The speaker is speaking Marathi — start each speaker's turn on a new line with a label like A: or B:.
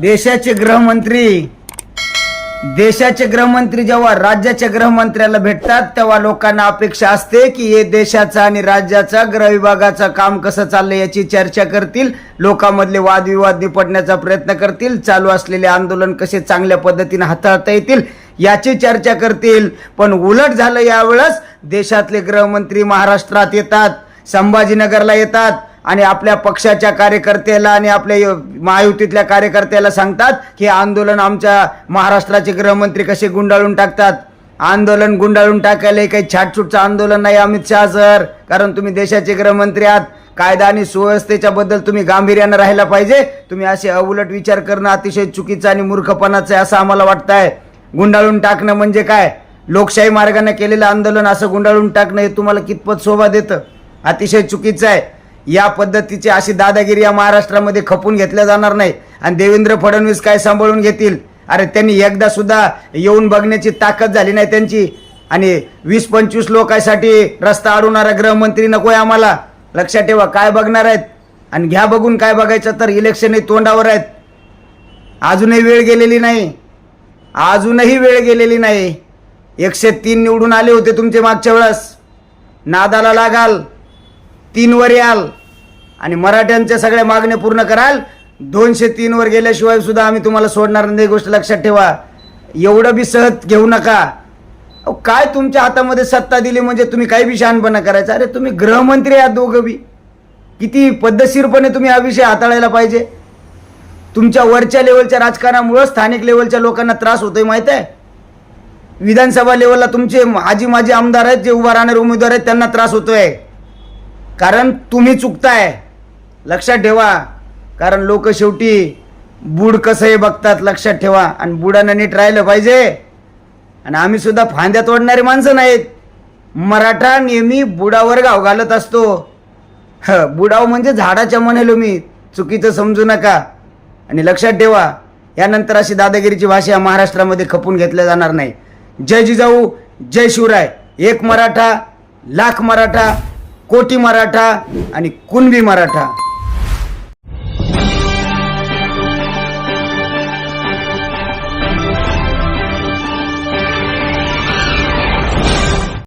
A: देशाचे गृहमंत्री देशाचे गृहमंत्री जेव्हा राज्याच्या गृहमंत्र्याला भेटतात तेव्हा लोकांना अपेक्षा असते की हे देशाचा आणि राज्याचा गृह विभागाचं काम कसं चाललंय याची चर्चा करतील. लोकांमधले वादविवाद निपटण्याचा प्रयत्न करतील. चालू असलेले आंदोलन कसे चांगल्या पद्धतीने हाताळता येतील याची चर्चा करतील. पण उलट झालं यावेळेस देशातले गृहमंत्री महाराष्ट्रात येतात संभाजीनगरला येतात. आणि आपल्या पक्षाच्या कार्यकर्त्याला आणि आपल्या महायुतीतल्या कार्यकर्त्याला सांगतात की आंदोलन आमच्या महाराष्ट्राचे गृहमंत्री कसे गुंडाळून टाकतात? आंदोलन गुंडाळून टाकायला काही छाटछूटचं आंदोलन नाही अमित शहा सर. कारण तुम्ही देशाचे गृहमंत्री आहात. कायदा आणि सुव्यवस्थेच्या बद्दल तुम्ही गांभीर्यानं राहायला पाहिजे. तुम्ही असे अवलट विचार करणं अतिशय चुकीचं आणि मूर्खपणाचं आहे असं आम्हाला वाटतंय. गुंडाळून टाकणं म्हणजे काय? लोकशाही मार्गाने केलेलं आंदोलन असं गुंडाळून टाकणं हे तुम्हाला कितपत शोभा देतं? अतिशय चुकीचं आहे. या पद्धतीची अशी दादागिरी या महाराष्ट्रामध्ये खपून घेतल्या जाणार नाही. आणि देवेंद्र फडणवीस काय सांभाळून घेतील? अरे त्यांनी एकदा सुद्धा येऊन बघण्याची ताकद झाली नाही त्यांची. आणि वीस पंचवीस लोकांसाठी रस्ता अडवणारा गृहमंत्री नकोय आम्हाला. लक्षात ठेवा काय बघणार आहेत? आणि घ्या बघून काय बघायचं तर इलेक्शनही तोंडावर आहेत. अजूनही वेळ गेलेली नाही. अजूनही वेळ गेलेली नाही. एकशे तीन निवडून आले होते तुमचे मागच्या वेळेस. नादाला लागाल. तीनवर याल. आणि मराठ्यांच्या सगळ्या मागण्या पूर्ण कराल. दोनशे तीन वर गेल्याशिवाय सुद्धा आम्ही तुम्हाला सोडणार नाही. ही गोष्ट लक्षात ठेवा. एवढं बी सहज घेऊ नका. काय तुमच्या हातामध्ये सत्ता दिली म्हणजे तुम्ही काही बी शहाणपणा करायचा? अरे तुम्ही गृहमंत्री आहात दोघं बी. किती पद्धतशीरपणे तुम्ही हा विषय हाताळायला पाहिजे? तुमच्या वरच्या लेवलच्या राजकारणामुळं स्थानिक लेवलच्या लोकांना त्रास होतोय माहीत आहे? विधानसभा लेवलला तुमचे आजी माजी आमदार आहेत जे उभा राहणारे उमेदवार आहेत त्यांना त्रास होतोय. कारण तुम्ही चुकताय. लक्षात ठेवा. कारण लोक शेवटी बूड कसं हे बघतात लक्षात ठेवा. आणि बुडानं नीट राहिलं पाहिजे. आणि आम्ही सुद्धा फांद्या तोडणारी माणसं नाहीत. मराठा नेहमी बुडावर गाव घालत असतो. ह बुडाव म्हणजे झाडाच्या म्हणेलो मी. चुकीचं समजू नका. आणि लक्षात ठेवा यानंतर अशी दादागिरीची भाषा या महाराष्ट्रामध्ये खपून घेतल्या जाणार नाही. जय जिजाऊ जय शिवराय. एक मराठा लाख मराठा कोटी मराठा आणि कुणबी मराठा.